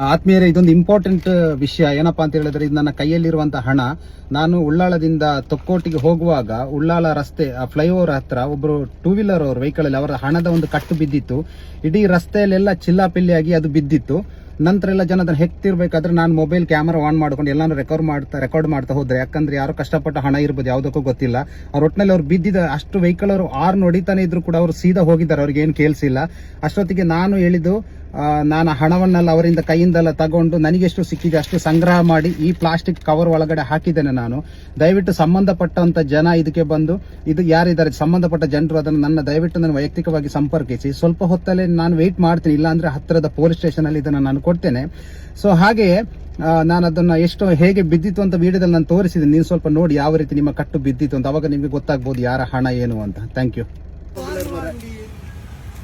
ಆತ್ಮೀಯರೇ, ಇದೊಂದು ಇಂಪಾರ್ಟೆಂಟ್ ವಿಷಯ. ಏನಪ್ಪಾ ಅಂತ ಹೇಳಿದ್ರೆ, ಇದು ನನ್ನ ಕೈಯಲ್ಲಿರುವಂತಹ ಹಣ. ನಾನು ಉಳ್ಳಾಳದಿಂದ ತೊಕ್ಕೋಟಿಗೆ ಹೋಗುವಾಗ, ಉಳ್ಳಾಳ ರಸ್ತೆ, ಆ ಫ್ಲೈಓವರ್ ಹತ್ರ ಒಬ್ಬರು ಟೂ ವೀಲರ್ ಅವ್ರ ವೆಹಿಕಲ್ ಅಲ್ಲಿ, ಅವರ ಹಣದ ಒಂದು ಕಟ್ಟು ಬಿದ್ದಿತ್ತು. ಇಡೀ ರಸ್ತೆಯಲ್ಲೆಲ್ಲ ಚಿಲ್ಲಾಪಿಲ್ಲಿಯಾಗಿ ಅದು ಬಿದ್ದಿತ್ತು. ನಂತರ ಎಲ್ಲ ಜನ ಅದನ್ನ ಹೆಕ್ತಿರ್ಬೇಕಾದ್ರೆ ನಾನು ಮೊಬೈಲ್ ಕ್ಯಾಮರಾ ಆನ್ ಮಾಡ್ಕೊಂಡು ಎಲ್ಲಾನು ರೆಕಾರ್ಡ್ ಮಾಡ್ತಾ ರೆಕಾರ್ಡ್ ಮಾಡ್ತಾ ಹೋದ್ರೆ. ಯಾಕಂದ್ರೆ ಯಾರು ಕಷ್ಟಪಟ್ಟ ಹಣ ಇರ್ಬೋದು, ಯಾವುದಕ್ಕೂ ಗೊತ್ತಿಲ್ಲ. ಅವ್ರ ಒಟ್ಟಿನಲ್ಲಿ ಅವ್ರು ಬಿದ್ದಿದ ಅಷ್ಟು ವೆಹಿಕಲ್ ಅವರು ಆರ್ ನೋಡಿತಾನೆ ಇದ್ರು ಕೂಡ ಅವರು ಸೀದಾ ಹೋಗಿದ್ದಾರೆ, ಅವ್ರಿಗೆ ಏನು ಕೇಳಿಸಿಲ್ಲ. ಅಷ್ಟೊತ್ತಿಗೆ ನಾನು ಹೇಳಿದ್ದು ನಾನು ಹಣವನ್ನೆಲ್ಲ ಅವರಿಂದ ಕೈಯಿಂದೆಲ್ಲ ತಗೊಂಡು ನನಗೆಷ್ಟು ಸಿಕ್ಕಿದೆ ಅಷ್ಟು ಸಂಗ್ರಹ ಮಾಡಿ ಈ ಪ್ಲಾಸ್ಟಿಕ್ ಕವರ್ ಒಳಗಡೆ ಹಾಕಿದ್ದೇನೆ ನಾನು. ದಯವಿಟ್ಟು ಸಂಬಂಧಪಟ್ಟಂತ ಜನ ಇದಕ್ಕೆ ಬಂದು, ಇದು ಯಾರಿದ್ದಾರೆ, ಸಂಬಂಧಪಟ್ಟ ಜನರು ಅದನ್ನು ನನ್ನ ದಯವಿಟ್ಟು ನನ್ನ ವೈಯಕ್ತಿಕವಾಗಿ ಸಂಪರ್ಕಿಸಿ. ಸ್ವಲ್ಪ ಹೊತ್ತಲ್ಲೇ ನಾನು ವೆಯ್ಟ್ ಮಾಡ್ತೀನಿ, ಇಲ್ಲಾಂದರೆ ಹತ್ತಿರದ ಪೊಲೀಸ್ ಸ್ಟೇಷನ್ ಅಲ್ಲಿ ಇದನ್ನು ನಾನು ಕೊಡ್ತೇನೆ. ಸೊ ಹಾಗೆಯೇ ನಾನು ಅದನ್ನು ಎಷ್ಟು ಹೇಗೆ ಬಿದ್ದಿತ್ತು ಅಂತ ವಿಡಿಯೋದಲ್ಲಿ ನಾನು ತೋರಿಸಿದ್ದೀನಿ. ನೀವು ಸ್ವಲ್ಪ ನೋಡಿ ಯಾವ ರೀತಿ ನಿಮ್ಮ ಕಟ್ಟು ಬಿದ್ದಿತ್ತು ಅಂತ. ಅವಾಗ ನಿಮಗೆ ಗೊತ್ತಾಗ್ಬೋದು ಯಾರ ಹಣ ಏನು ಅಂತ. Thank you